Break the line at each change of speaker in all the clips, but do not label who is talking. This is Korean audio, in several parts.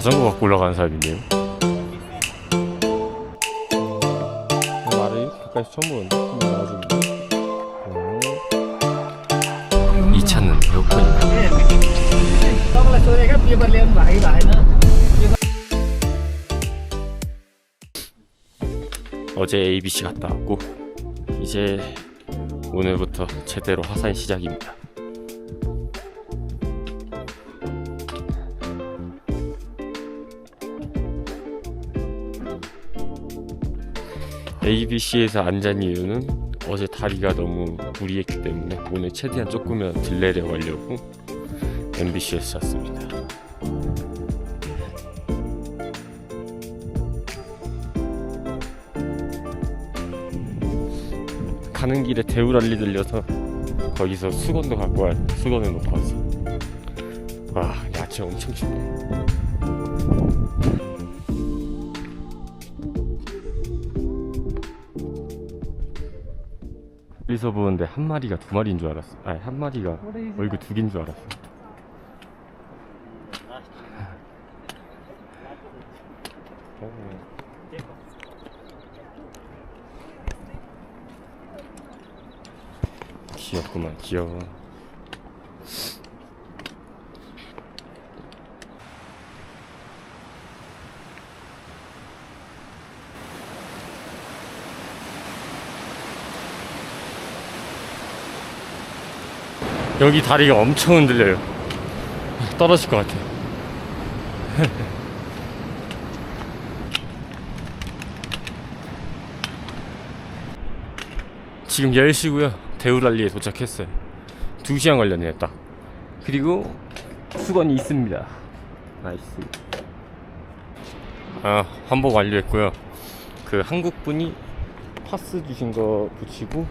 자전거 갖고 올라가는 사람인데요. 말을 가까이 처음 보는데. 음. 이 차는 에어컨입니다. 어제 ABC 갔다 왔고 이제 오늘부터 제대로 화산 시작입니다. ABC에서 안 잔 이유는 어제 다리가 너무 무리했기 때문에 오늘 최대한 조금은 딜레려 가려고 MBC에서 잤습니다. 가는 길에 대우랄리 들려서 거기서 수건도 갖고 와 수건을 놓고 왔어. 와 야채 엄청 춥네. 여기서 보는데 한 마리가 두 마리인 줄 알았어. 아니 한 마리가 얼굴 두 개인 줄 알았어. 귀엽구만 귀여워 여기 다리가 엄청 흔들려요. 떨어질 것 같아. 지금 10시고요. 대우랄리에 도착했어요. 2시간 걸렸네요 딱 그리고 수건이 있습니다. 나이스. 아 환복 완료했고요. 그 한국분이 파스 주신 거 붙이고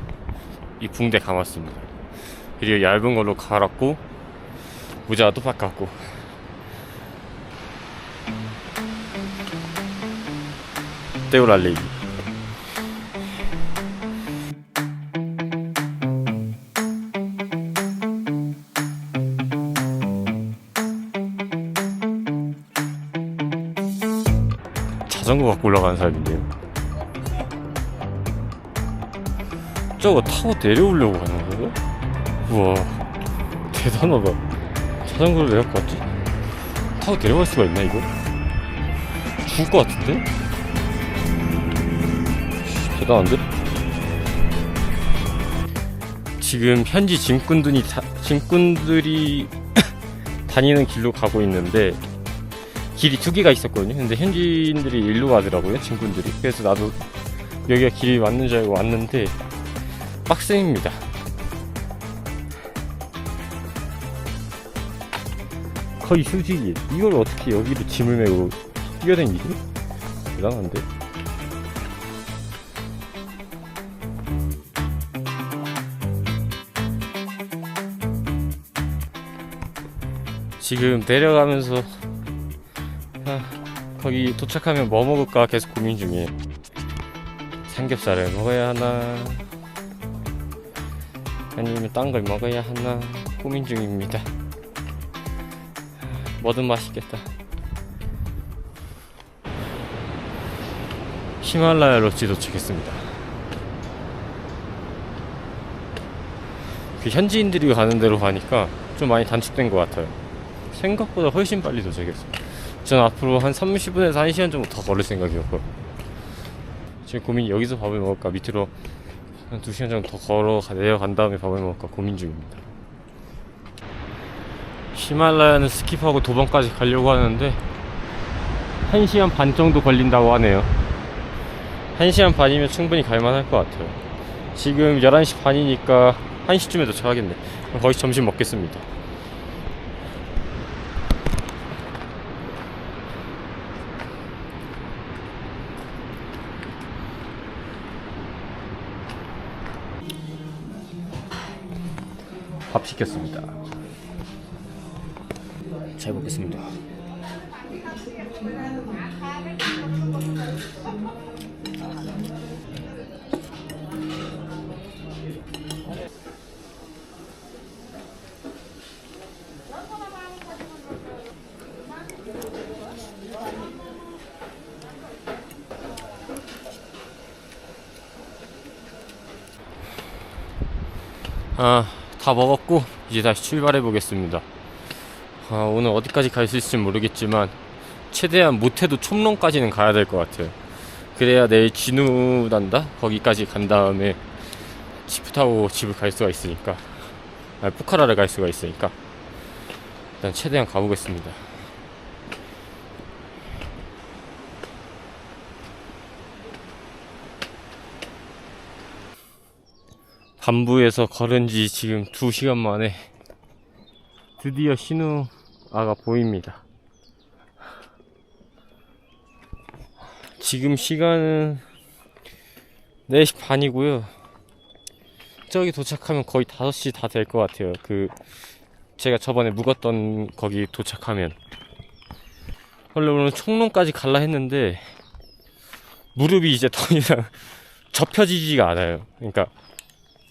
이 붕대 감았습니다 그리고 얇은 걸로 갈았고 모자 또 바꿨고 대우랄리 자전거 갖고 올라가는 사람인데요. 저거 타고 내려오려고 하는 거예요? 우와, 대단하다. 자전거를 왜 갖고 왔지? 타고 내려갈 수가 있나, 이거? 죽을 것 같은데? 대단한데? 지금 현지 짐꾼들이, 다, 짐꾼들이 다니는 길로 가고 있는데, 길이 두 개가 있었거든요. 근데 현지인들이 일로 가더라고요, 친구들이. 그래서 나도 여기가 길이 맞는 줄 알고 왔는데 빡셈입니다. 거의 휴지기. 이걸 어떻게 여기로 짐을 메고 뛰어다니지? 대단한데? 지금 내려가면서 아, 거기 도착하면 뭐 먹을까 계속 고민 중이에요. 삼겹살을 먹어야 하나, 아니면 딴 걸 먹어야 하나 고민 중입니다. 뭐든 맛있겠다. 히말라야 로지 도착했습니다. 그 현지인들이 가는 대로 가니까 좀 많이 단축된 것 같아요. 생각보다 훨씬 빨리 도착했어요. 저는 앞으로 한 30분에서 1시간 정도 더 걸을 생각이었고 지금 고민이 여기서 밥을 먹을까 밑으로 한 2시간 정도 더 걸어 내려간 다음에 밥을 먹을까 고민 중입니다 히말라야는 스킵하고 도번까지 가려고 하는데 1시간 반 정도 걸린다고 하네요. 1시간 반이면 충분히 갈만할 것 같아요. 지금 11시 반이니까 1시쯤에 도착하겠네. 거기서 점심 먹겠습니다. 밥 시켰습니다. 잘 먹겠습니다. 아, 다 먹었고 이제 다시 출발해 보겠습니다. 아, 오늘 어디까지 갈 수 있을지 모르겠지만 최대한 못해도 촘롱까지는 가야 될 것 같아요. 그래야 내일 진우 난다 거기까지 간 다음에 지프 타고 집을 갈 수가 있으니까 아, 포카라를 갈 수가 있으니까 일단 최대한 가보겠습니다. 반부에서 걸은 지 지금 2시간 만에 드디어 신우 아가 보입니다. 지금 시간은 4시 반이고요. 저기 도착하면 거의 5시 다 될 것 같아요. 그 제가 저번에 묵었던 거기 도착하면 원래 오늘 총롱까지 갈라 했는데 무릎이 이제 더 이상 접혀지지가 않아요. 그러니까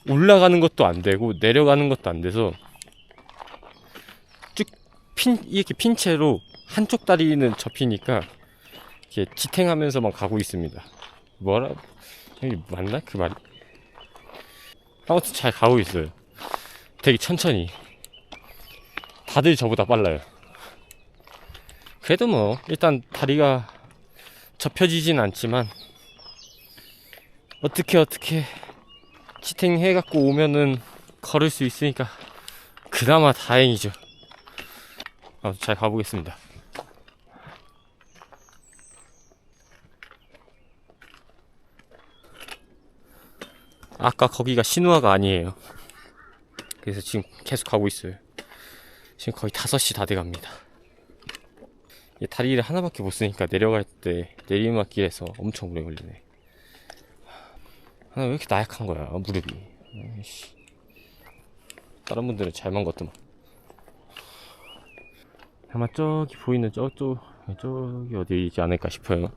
올라가는 것도 안 되고 내려가는 것도 안 돼서 쭉 핀 이렇게 핀 채로 한쪽 다리는 접히니까 이렇게 지탱하면서만 가고 있습니다. 뭐라 이게 맞나 그 말이? 아무튼 잘 가고 있어요. 되게 천천히. 다들 저보다 빨라요. 그래도 뭐 일단 다리가 접혀지진 않지만 어떻게 어떻게 지탱해갖고 오면은 걸을 수 있으니까 그나마 다행이죠. 잘 가보겠습니다. 아까 거기가 신우아가 아니에요. 그래서 지금 계속 가고 있어요. 지금 거의 5시 다 돼갑니다. 이 다리를 하나밖에 못 쓰니까 내려갈 때 내리막길에서 엄청 오래 걸리네. 아, 왜 이렇게 나약한 거야, 무릎이. 다른 분들은 잘만 걷더만. 아마 저기 보이는 저쪽, 저기 어디지 않을까 싶어요.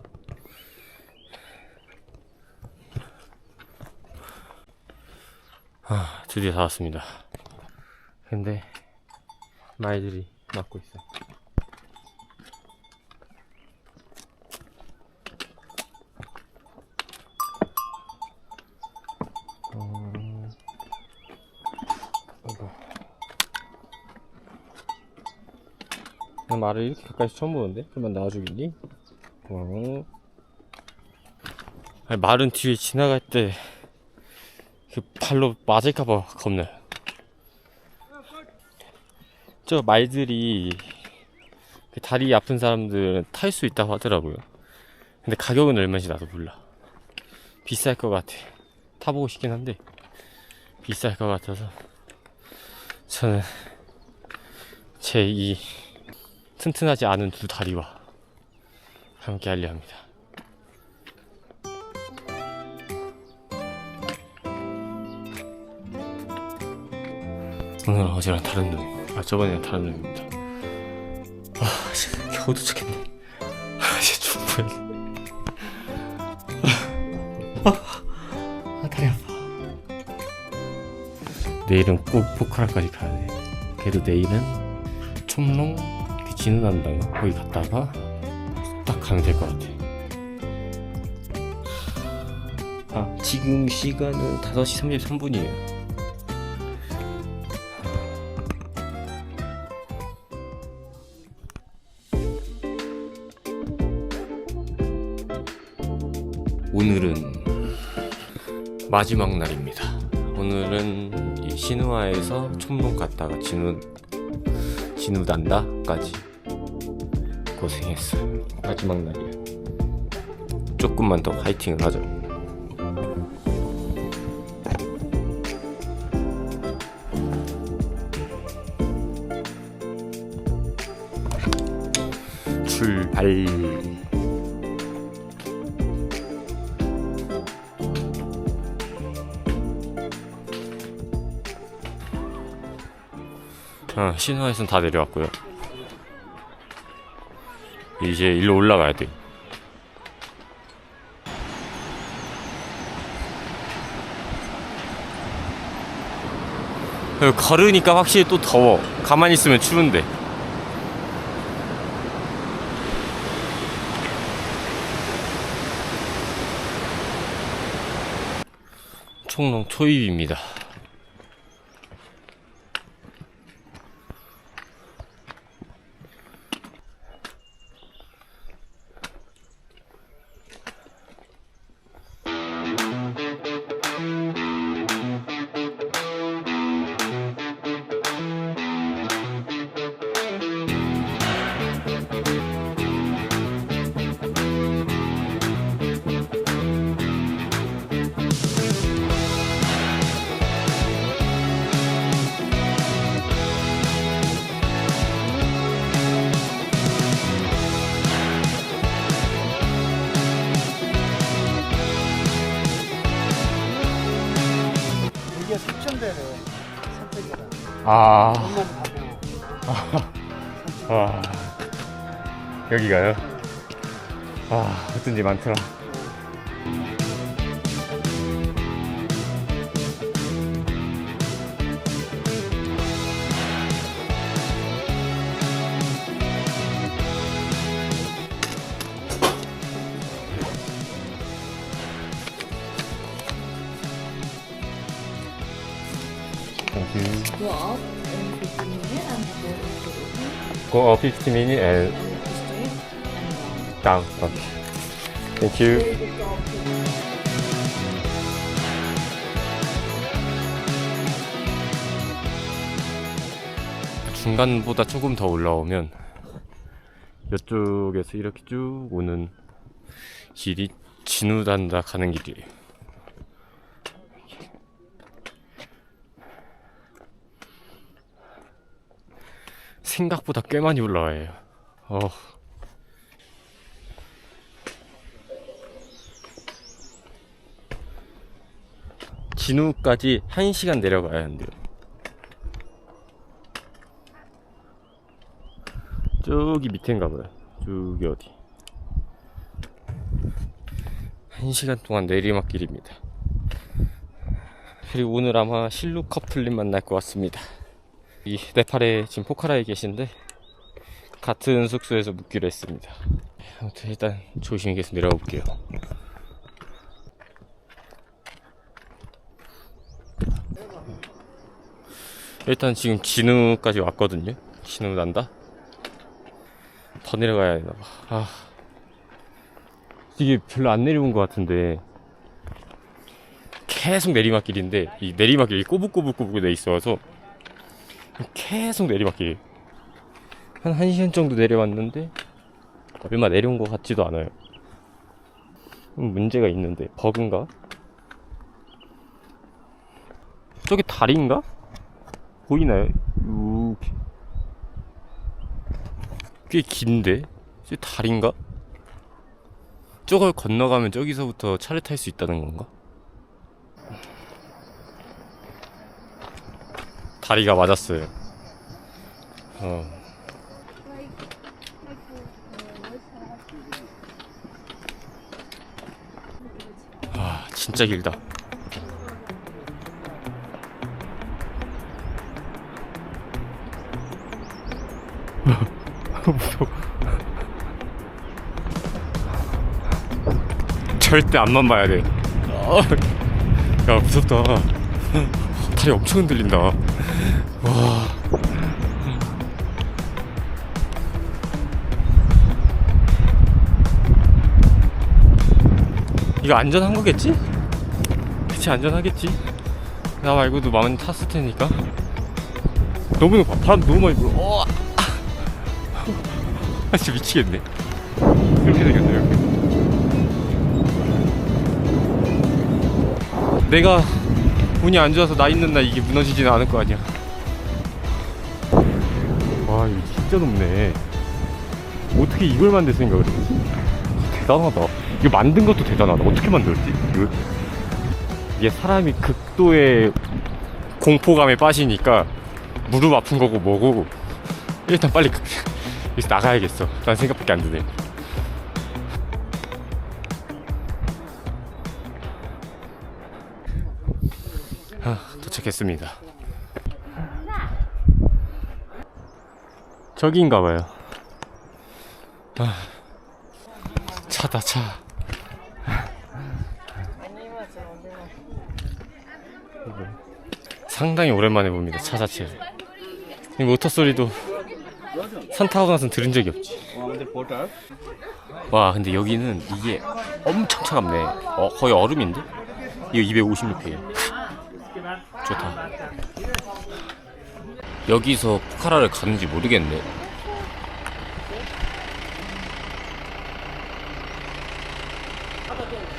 아, 드디어 다 왔습니다. 근데 말들이 막고 있어요. 어... 나 말을 이렇게 가까이서 처음 보는데? 그만 나와주겠니? 어. 아니, 말은 뒤에 지나갈 때 그 발로 맞을까봐 겁나요. 저 말들이 그 다리 아픈 사람들은 탈 수 있다고 하더라고요. 근데 가격은 얼마인지 나도 몰라. 비쌀 것 같아. 타보고 싶긴 한데 비쌀 것 같아서 저는 제 이 튼튼하지 않은 두 다리와 함께 하려 합니다. 오늘은 어제랑 다른 놈. 아, 저번에랑 다른 놈입니다. 아, 씨, 겨우 도착했네. 아, 이제 죽어야겠네. 아, 다리 아파. 내일은 꼭 포카라까지 가야 돼. 그래도 내일은 촌롱 그 진우난다가 거기 갔다가 딱 가면 될 것 같아. 아, 지금 시간은 5시 33분이에요. 오늘은 마지막 날입니다. 오늘은 이 신우아에서 촌롱 갔다가 진우 진우 난다까지 고생했어요. 마지막 날이야. 조금만 더 파이팅을 하죠. 출발. 어, 신화에선 다 내려왔고요. 이제 일로 올라가야 돼. 어, 걸으니까 확실히 또 더워. 가만히 있으면 추운데. 총롱 초입입니다. 아, 와, 여기가요? 아, 어쩐지 많더라.
Go up in 15 minutes and go into room
Go up 15 minutes and
and straight and
down.
down.
Okay. Thank you.
Very good job.
중간보다 조금 더 올라오면 이쪽에서 이렇게 쭉 오는 길이 진우단다 가는 길이에요. 생각보다 꽤 많이 올라와요. 어. 진우까지 1시간 내려가야 한대요. 저기 밑에인가 봐요. 저기 어디. 한 시간 동안 내리막길입니다. 그리고 오늘 아마 실룩 커플님 만날 것 같습니다. 이 네팔에 지금 포카라에 계신데 같은 숙소에서 묵기로 했습니다. 아무튼 일단 조심히 계속 내려가 볼게요. 일단 지금 진우까지 왔거든요. 진우 난다. 더 내려가야 되나 봐. 아. 이게 별로 안 내려온 것 같은데. 계속 내리막길인데, 이 내리막길이 꼬북꼬북꼬북 돼 있어서, 계속 내리막길. 한 1시간 정도 내려왔는데, 얼마 내려온 것 같지도 않아요. 음, 문제가 있는데, 버그인가? 저게 다리인가? 보이나요? 이렇게. 꽤 긴데? 저 다리인가? 저걸 건너가면 저기서부터 차를 탈 수 있다는 건가? 다리가 맞았어요. 어. 아, 진짜 길다. 절대 앞만 봐야 돼. 아, 야 무섭다. 다리 엄청 흔들린다. 와. 이거 안전한 거겠지? 그치 안전하겠지? 나 말고도 많이 탔을 테니까. 너무. 바람 너무 많이 불어. 어. 아 진짜 미치겠네. 이렇게 생겼네 이렇게. 내가 운이 안 좋아서 나 있는 날 이게 무너지지는 않을 거 아니야. 진짜 높네. 어떻게 이걸 만들 생각을 했지? 대단하다. 이거 만든 것도 대단하다. 어떻게 만들었지? 이거 이게 사람이 극도의 공포감에 빠지니까 무릎 아픈 거고 뭐고 일단 빨리 그- 여기서 나가야겠어. 난 생각밖에 안 드네. 아, 도착했습니다. 저기인가 봐요. 아, 차다 차. 상당히 오랜만에 봅니다. 차 자체를. 이 모터 소리도 산 타고 나선 들은 적이 없지. 와 근데 여기는 이게 엄청 차갑네. 어 거의 얼음인데? 이거 256회야. 좋다. 여기서 포카라를 가는지 모르겠네.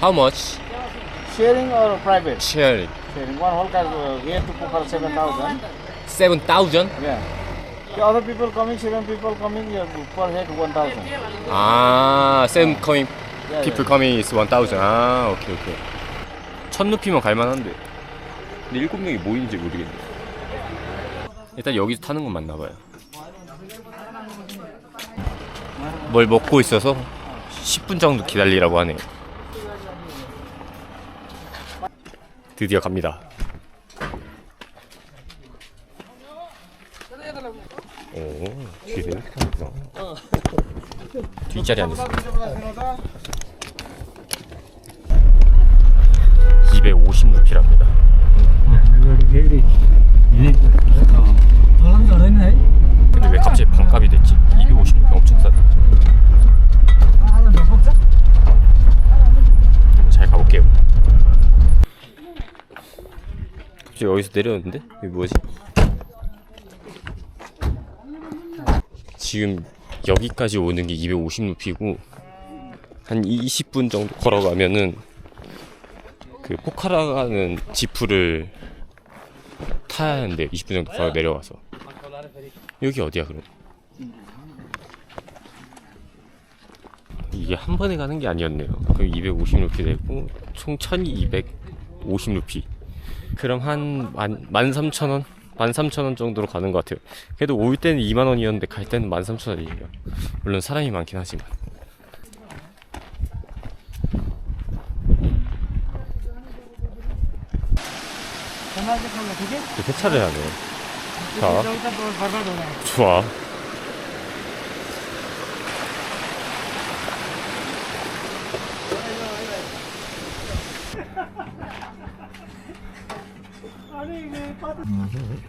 How much?
Sharing or private?
Sharing.
Sharing. One whole car uh, here to Pokhara 7,000.
7,000?
Yeah. The other people coming, seven people coming, you have per head 1,000.
아, seven coming
Yeah,
people coming is 1,000. 아, 오케이, 오케이. 천 루피면 갈만한데. 근데 일곱 명이 뭐인지 모르겠네. 일단 여기서 타는 건 맞나 봐요. 뭘 먹고 있어서 10분 정도 기다리라고 하네요. 드디어 갑니다. 오, 뒤에 있구나. 뒷자리 앉았어. 250루피랍니다. 근데 왜 갑자기 반값이 됐지? 250루피 엄청 싸다. 잘 가볼게요. 갑자기 여기서 내렸는데? 이게 뭐지? 지금 여기까지 오는 게 250루피고 한 20분 정도 걸어가면은 그 포카라 가는 지프를 타야 하는데 20분 정도 걸어 내려와서 여기 어디야 그럼? 이게 한 번에 가는 게 아니었네요. 그럼 250루피 되고 총 1250루피. 그럼 한 13,000원? 13,000원 정도로 가는 것 같아요. 그래도 올 때는 2만 원이었는데 갈 때는 13,000원이에요. 물론 사람이 많긴 하지만. 이렇게 차를 하네. 자, 좋아.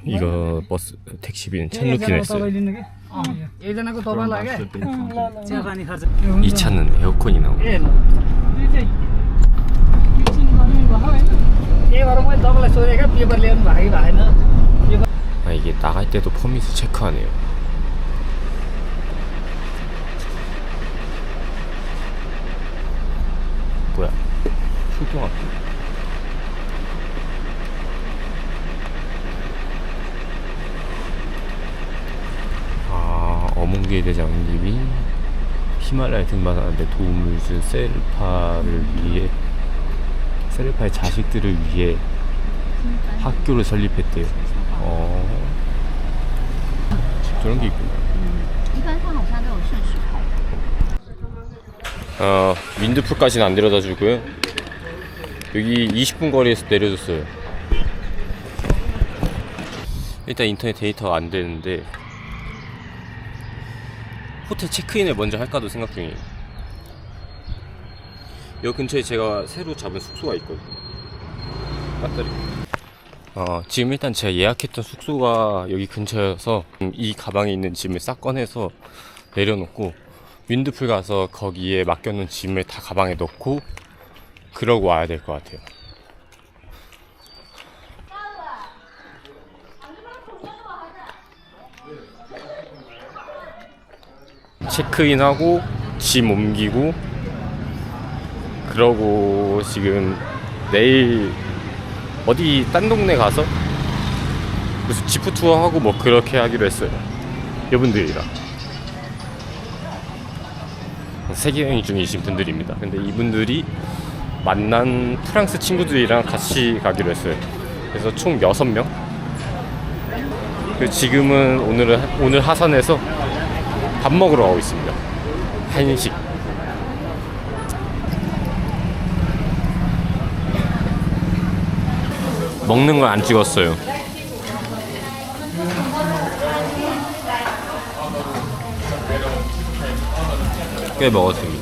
이거 버스 택시비는 천루키였어요이 차는 에어컨이 나오아 이게 나갈 때도 퍼밋을 체크하네요. 뭐야? 출동학교 중국의 대장님이 히말라야 등반하는데 도움을 준 세르파를 위해 세르파의 자식들을 위해 학교를 설립했대요. 어. 저런 게 있구나. 어, 윈드풀까지는 안 데려다 주고요. 여기 20분 거리에서 내려줬어요. 일단 인터넷 데이터가 안 되는데 호텔 체크인을 먼저 할까도 생각 중이에요. 여기 근처에 제가 새로 잡은 숙소가 있거든요. 배터리. 어, 지금 일단 제가 예약했던 숙소가 여기 근처여서 이 가방에 있는 짐을 싹 꺼내서 내려놓고 윈드풀 가서 거기에 맡겨놓은 짐을 다 가방에 넣고 그러고 와야 될 것 같아요. 체크인하고 짐 옮기고 그러고 지금 내일 어디 딴 동네 가서 무슨 지프 투어 하고 뭐 그렇게 하기로 했어요. 이분들이랑. 세계 여행 중이신 분들입니다. 근데 이분들이 만난 프랑스 친구들이랑 같이 가기로 했어요. 그래서 총 6명. 그리고 지금은 오늘은 오늘 하산해서 밥 먹으러 가고 있습니다. 한식. 먹는 걸 안 찍었어요. 꽤 먹었습니다.